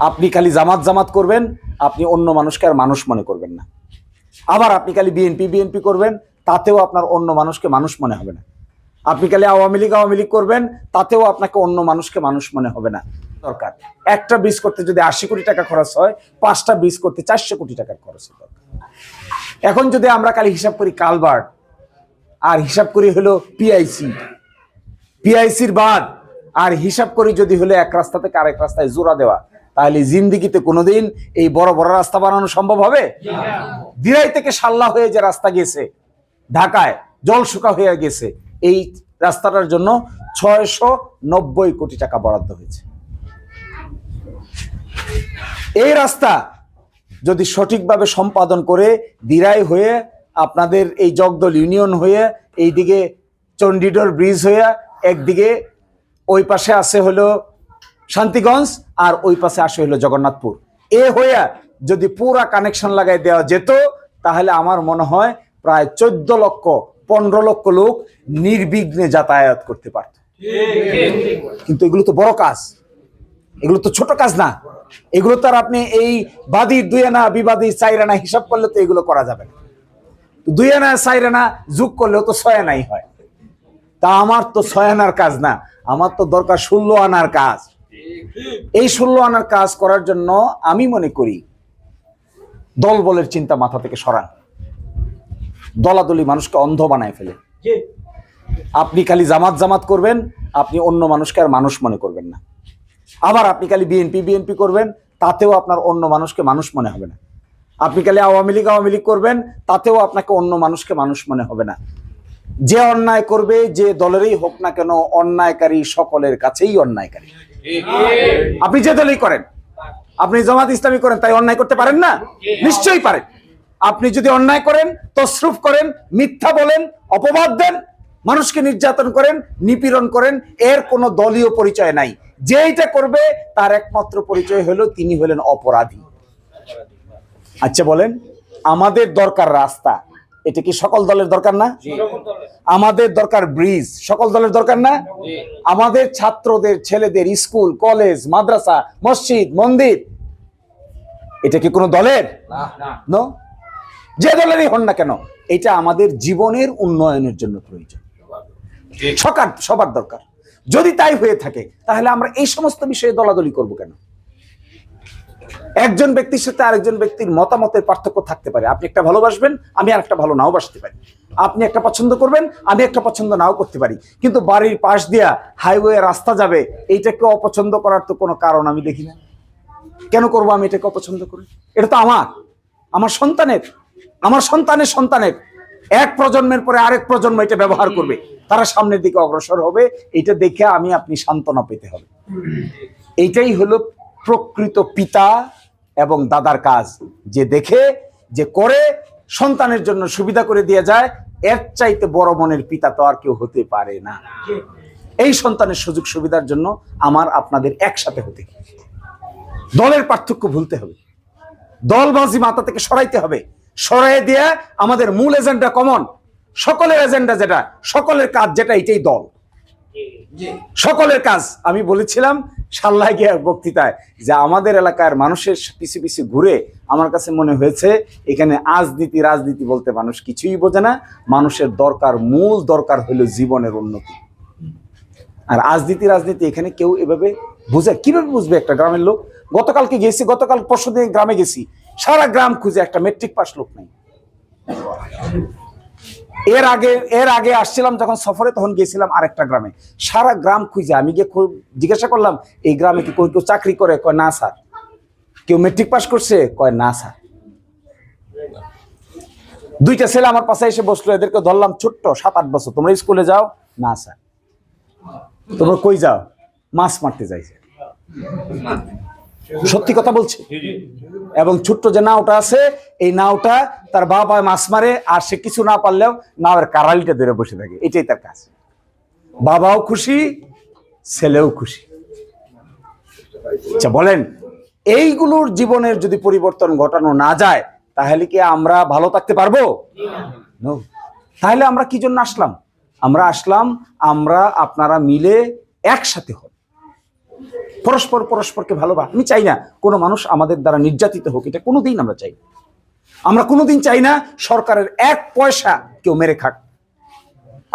আপনি খালি জামাত জামাত করবেন, আপনি অন্য মানুষকে আর মানুষ মনে করবেন না। আবার আপনি খালি বিএনপি বিএনপি করবেন, তাতেও আপনার অন্য মানুষকে মানুষ মনে হবে না। আপনি খালি আওয়ামী লীগ আওয়ামী লীগ করবেন, তাতেও আপনাকে অন্য মানুষকে মানুষ মনে হবে না। দরকার। একটা ব্রিজ করতে যদি আশি কোটি টাকা খরচ হয়, পাঁচটা ব্রিজ করতে চারশো কোটি টাকার খরচ দরকার এখন যদি আমরা খালি হিসাব করি কালবার্ট আর হিসাব করি হলো পিআইসি পিআইসির বাদ আর হিসাব করি যদি হলো এক রাস্তা থেকে আরেক রাস্তায় জোড়া দেওয়া তাহলে জিন্দিগিতে কোনোদিন এই বড় বড় রাস্তা বানানো সম্ভব হবে? দিরাই থেকে সাল্লা হয়ে যে রাস্তা গেছে, ঢাকায় জল শুকা হয়ে গেছে, এই রাস্তাটার জন্য ছয়শো নব্বই কোটি টাকা বরাদ্দ হয়েছে। এই রাস্তা যদি সঠিকভাবে সম্পাদন করে দিরাই হয়ে আপনাদের এই জগদল ইউনিয়ন হয়ে এইদিকে চণ্ডীডোর ব্রিজ হয়ে একদিকে ওই পাশে আছে হলো শান্তিগঞ্জ আর ওই পাশে আসে হলো জগন্নাথপুর। এ হইয়া যদি পুরা কানেকশন লাগাই দেওয়া যেত, তাহলে আমার মনে হয় প্রায় চোদ্দ লক্ষ, পনেরো লক্ষ লোক নির্বিঘ্নে যাতায়াত করতে পারত। কিন্তু এগুলো তো বড় কাজ। এগুলো তো ছোট কাজ না। এগুলো তো আর আপনি এই বাদীর দুই আনা বিবাদী চার আনা হিসাব করলে তো এগুলো করা যাবে না। দুই আনা চার আনা যোগ করলেও তো ছয় আনাই হয়। তা আমার তো ছয় আনার কাজ না। আমার তো দরকার ষোলো আনার কাজ। এই ষোলো আনার কাজ করার জন্য আমি মনে করি দল বলের চিন্তা মাথা থেকে সরান। দলাদলি মানুষকে অন্ধ বানায় ফেলে। আপনি খালি জামাত জামাত করবেন আপনি অন্য মানুষকে আর মানুষ মনে করবেন না। আবার আপনি খালি বিএনপি বিএনপি করবেন তাতেও আপনার অন্য মানুষকে মানুষ মনে হবে না। আপনি খালি আওয়ামী লীগ আওয়ামী লীগ করবেন তাতেও আপনাকে অন্য মানুষকে মানুষ মনে হবে না। যে অন্যায় করবে যে দলেরই হোক না কেন অন্যায়কারী সকলের কাছেই অন্যায়কারী। আপনি যে দলই করেন, আপনি জামাত ইসলামী করেন, তাই অন্যায় করতে পারেন না? নিশ্চয়ই পারেন। আপনি যদি অন্যায় করেন, তসরুফ করেন, মিথ্যা বলেন, অপবাদ দেন, মানুষকে নির্যাতন করেন, নিপীড়ন করেন, এর কোনো দলীয় পরিচয় নাই। যে এটা করবে, তার একমাত্র পরিচয় হলো তিনি হলেন অপরাধী। আচ্ছা বলেন, আমাদের দরকার রাস্তা। এটা কি সকল দলের দরকার না? আমাদের দরকার ব্রিজ। সকল দলের দরকার না? আমাদের ছাত্রদের ছেলেদের স্কুল কলেজ মাদ্রাসা মসজিদ মন্দির এটা কি কোনো দলের? নো যে দলেরই হন না কেন এটা আমাদের জীবনের উন্নয়নের জন্য প্রয়োজন। সকার সবার দরকার। যদি তাই হয়ে থাকে তাহলে আমরা এই সমস্ত বিষয়ে দলাদলি করব কেন? একজন ব্যক্তির সাথে আরেকজন ব্যক্তির মতামতের পার্থক্য থাকতে পারে। আপনি একটা ভালোবাসবেন, আমি আর একটা ভালো নাও বাসতে পারি। আপনি একটা পছন্দ করবেন, আমি একটা পছন্দ নাও করতে পারি। কিন্তু বাড়ির পাশ দিয়া হাইওয়ে রাস্তা যাবে, এইটাকে অপছন্দ করার তো কোনো কারণ আমি দেখি না। কেন করব আমি এটাকে অপছন্দ করি? এটা তো আমার আমার সন্তানের আমার সন্তানের সন্তানের। এক প্রজন্মের পরে আরেক প্রজন্ম এটা ব্যবহার করবে। তারা সামনের দিকে অগ্রসর হবে, এটা দেখে আমি আপনি সান্ত্বনা পেতে হবে। এইটাই হলো প্রকৃত পিতা এবং দাদার কাজ যে দেখে, যে করে, সন্তানের জন্য সুবিধা করে দিয়ে যায়, এর চাইতে বড় মনের পিতা তো আর কেউ হতে পারে না। এই সন্তানের সুযোগ সুবিধার জন্য আমার আপনাদের একসাথে হতে দলের পার্থক্য ভুলতে হবে। দলবাজি মাথা থেকে সরাইতে হবে। সরাই দিয়ে আমাদের মূল এজেন্ডা কমন সকলের এজেন্ডা যেটা, সকলের কাজ যেটা, এটাই দল। সকলের কাজ আমি বলেছিলাম সাল্লাহ গিয়া বক্তৃতায় যে আমাদের এলাকার মানুষের পিছু পিছু ঘুরে আমার কাছে মনে হয়েছে, এখানে আজনীতি, রাজনীতি বলতে মানুষ কিছুই বোঝে না। মানুষের দরকার, মূল দরকার হলো জীবনের উন্নতি। আর রাজনীতি রাজনীতি এখানে কেউ এভাবে বুঝে, কীভাবে বুঝবে একটা গ্রামের লোক? গতকালকে গেছি, গতকাল পরশু গ্রামে গেছি। সারা গ্রাম খুঁজে একটা মেট্রিক পাস লোক নাই। এর আগে এর আগে আসছিলাম যখন সফরে, তখন গেছিলাম আরেকটা গ্রামে। সারা গ্রাম খুঁজে, আমি গিয়ে জিজ্ঞাসা করলাম, এই গ্রামে কি কেউ কেউ চাকরি করে? কয়, না, স্যার। কেউ মেট্রিক পাস করছে? কয়, না, স্যার। দুইটা ছেলে আমার পাশে এসে বসল, এদেরকে ধরলাম ছোট্ট সাত আট বছর। তোমরা স্কুলে যাও? না, স্যার। তোমরা কই যাও? মাছ মারতে যাইছে। সত্যি কথা বলছে? এবং ছোট্ট যে নাওটা আছে এই নাওটা তার বাবা মাছ মারে আর সে কিছু না পারলেও নাওয়ের কারালিটা ধরে বসে থাকে। এটাই তার কাজ। বাবাও খুশি ছেলেও খুশি। আচ্ছা বলেন এইগুলোর জীবনের যদি পরিবর্তন ঘটানো না যায় তাহলে কি আমরা ভালো থাকতে পারব? তাহলে আমরা কি জন্য আসলাম? আমরা আসলাম আমরা আপনারা মিলে একসাথে হব পরস্পর পরস্পরকে ভালোবা। আমি চাই না কোনো মানুষ আমাদের দ্বারা নির্যাতিত হোক, এটা কোনোদিন আমরা চাই। আমরা কোনোদিন চাই না সরকারের এক পয়সা কেউ মেরে খাক।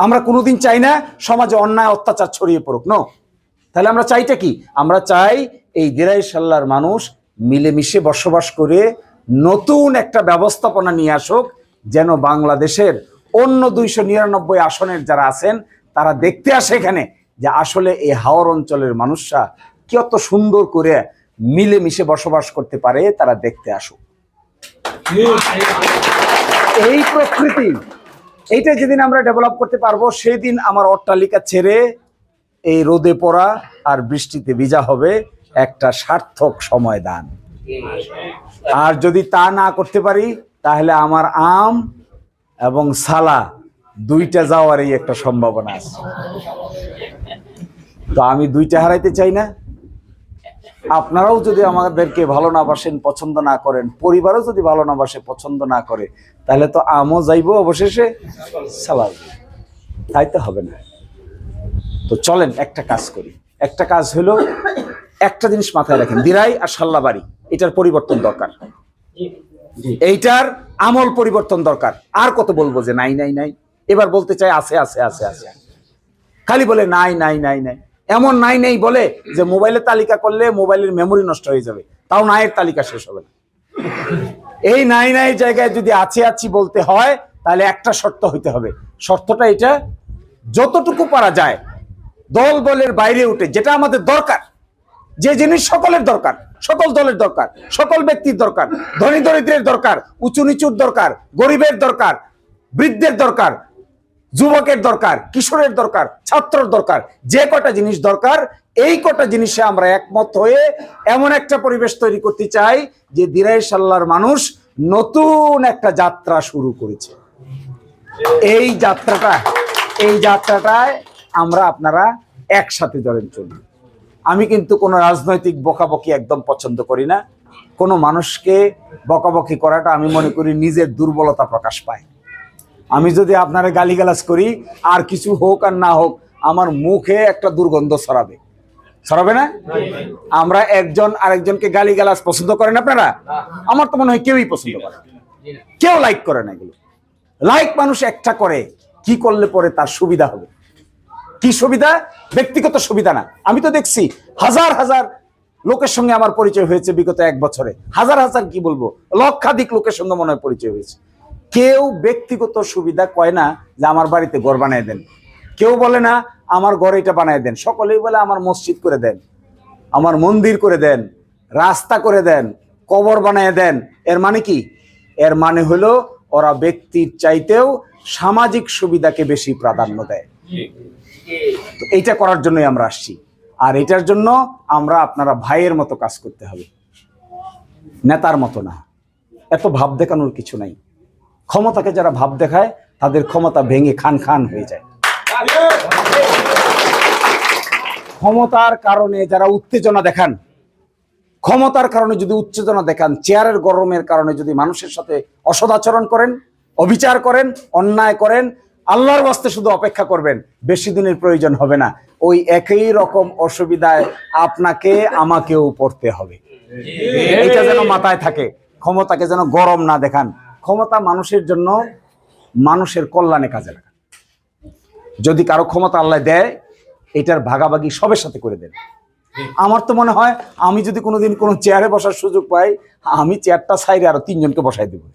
আমরা কোনোদিন চাই না সমাজে অন্যায়, অত্যাচার ছড়িয়ে পড়ুক ন তাহলে আমরা চাইটা কি? আমরা চাই এই দিরাই সাল্লার মানুষ মিলেমিশে বসবাস করে নতুন একটা ব্যবস্থাপনা নিয়ে আসুক, যেন বাংলাদেশের অন্য দুইশো নিরানব্বই আসনের যারা আছেন, তারা দেখতে আসে এখানে যে আসলে এই হাওর অঞ্চলের মানুষরা কত সুন্দর করে মিলেমিশে বসবাস করতে পারে, তারা দেখতে আসুক। এই প্রকৃতি, এইটা যেদিন আমরা ডেভেলপ করতে পারব সেই দিন আমার অট্টালিকা ছেড়ে এই রোদে পড়া আর বৃষ্টিতে ভিজা হবে একটা সার্থক সময় দান আর যদি তা না করতে পারি, তাহলে আমার আম এবং সালা দুইটা যাওয়ারই একটা সম্ভাবনা আছে। তো আমি দুইটা হারাইতে চাই না। আপনারাও যদি আমাদেরকে ভালো না বাসেন, পছন্দ না করেন, পরিবারও যদি ভালো না বাসে, পছন্দ না করে, তাহলে তো আমও যাইবো অবশেষে সালাদ তাই তো হবে না। তো চলেন, একটা কাজ করি। একটা কাজ হলো, একটা জিনিস মাথায় রাখেন দিরাই আর সাল্লা বাড়ি এটার পরিবর্তন দরকার। এইটার আমল পরিবর্তন দরকার। আর কত বলব যে নাই নাই নাই? এবার বলতে চাই, আছে আছে আছে আছে। খালি বলে নাই নাই নাই নাই। এমন নাই নেই বলে যে মোবাইলের তালিকা করলে মোবাইলের মেমোরি নষ্ট হয়ে যাবে। তাও নায়ের তালিকা শেষ হবে না। এই নাই নাই জায়গায় যদি আছে আছি বলতে হয়, তাহলে একটা শর্ত হইতে হবে। শর্তটা এটা, যতটুকু পারা যায়, দল দলের বাইরে উঠে, যেটা আমাদের দরকার, যে জিনিস সকলের দরকার, সকল দলের দরকার, সকল ব্যক্তির দরকার, ধনী দরিদ্রের দরকার, উঁচু নিচুর দরকার, গরিবের দরকার, বৃদ্ধের দরকার যুবকের দরকার, কিশোরের দরকার, ছাত্রর দরকার, যে কটা জিনিস দরকার, এই কটা জিনিসে আমরা একমত হয়ে এমন একটা পরিবেশ তৈরি করতে চাই যে দিরাই সাল্লার মানুষ নতুন একটা যাত্রা শুরু করেছে। এই যাত্রাটা, এই যাত্রাটায় আমরা আপনারা একসাথে জড়েন চলি। আমি কিন্তু কোনো রাজনৈতিক বকাবকি একদম পছন্দ করি না। কোনো মানুষকে বকাবকি করাটা আমি মনে করি নিজের দুর্বলতা প্রকাশ পায়। আমি যদি আপনারা গালিগালাজ করি, আর কিছু হোক আর না হোক, আমার মুখে একটা দুর্গন্ধ ছড়াবে। ছড়াবে না? আমরা একজন আরেকজনকে গালিগালাজ পছন্দ করেন আপনারা? আমার তো মনে হয় কেউই পছন্দ করে কেউ লাইক করে না এগুলো। লাইক মানুষ একটা করে, কি করলে পরে তার সুবিধা হবে? কি সুবিধা? ব্যক্তিগত সুবিধা না। আমি তো দেখছি, হাজার হাজার লোকের সঙ্গে আমার পরিচয় হয়েছে বিগত এক বছরে। হাজার হাজার, কি বলব, লক্ষাধিক লোকের সঙ্গে মনে হয় পরিচয় হয়েছে। কেউ ব্যক্তিগত সুবিধা কয় না যে আমার বাড়িতে ঘর বানিয়ে দেন। কেউ বলে না, আমার ঘর এটা বানিয়ে দেন। সকলেই বলে, আমার মসজিদ করে দেন। আমার মন্দির করে দেন, রাস্তা করে দেন, কবর বানিয়ে দেন। এর মানে কি? এর মানে হলো, ওরা ব্যক্তির চাইতেও সামাজিক সুবিধাকে বেশি প্রাধান্য দেয়। তো এইটা করার জন্যই আমরা আসছি। আর এটার জন্য আমরা আপনারা ভাইয়ের মতো কাজ করতে হবে। নেতার মতো না। এত ভাব দেখানোর কিছু নাই। ক্ষমতাকে যারা ভাব দেখায় তাদের ক্ষমতা ভেঙে খান খান হয়ে যায়। ক্ষমতার কারণে যারা উত্তেজনা দেখান ক্ষমতার কারণে যদি উত্তেজনা দেখান চেয়ারের গরমের কারণে যদি মানুষের সাথে অসদাচরণ করেন অবিচার করেন অন্যায় করেন আল্লাহর বাস্তে শুধু অপেক্ষা করবেন বেশি দিনের প্রয়োজন হবে না। ওই একই রকম অসুবিধায় আপনাকে আমাকেও পড়তে হবে। এটা যেন মাথায় থাকে ক্ষমতাকে যেন গরম না দেখান। ক্ষমতা মানুষের জন্য মানুষের কল্যাণে কাজে লাগান। যদি কারও ক্ষমতা আল্লাহ দেয়, এটার ভাগাভাগি সবের সাথে করে দেন। আমার তো মনে হয়, আমি যদি কোনোদিন কোনো চেয়ারে বসার সুযোগ পাই, আমি চেয়ারটা সাইডে আরও তিনজনকে বসাই দেবো।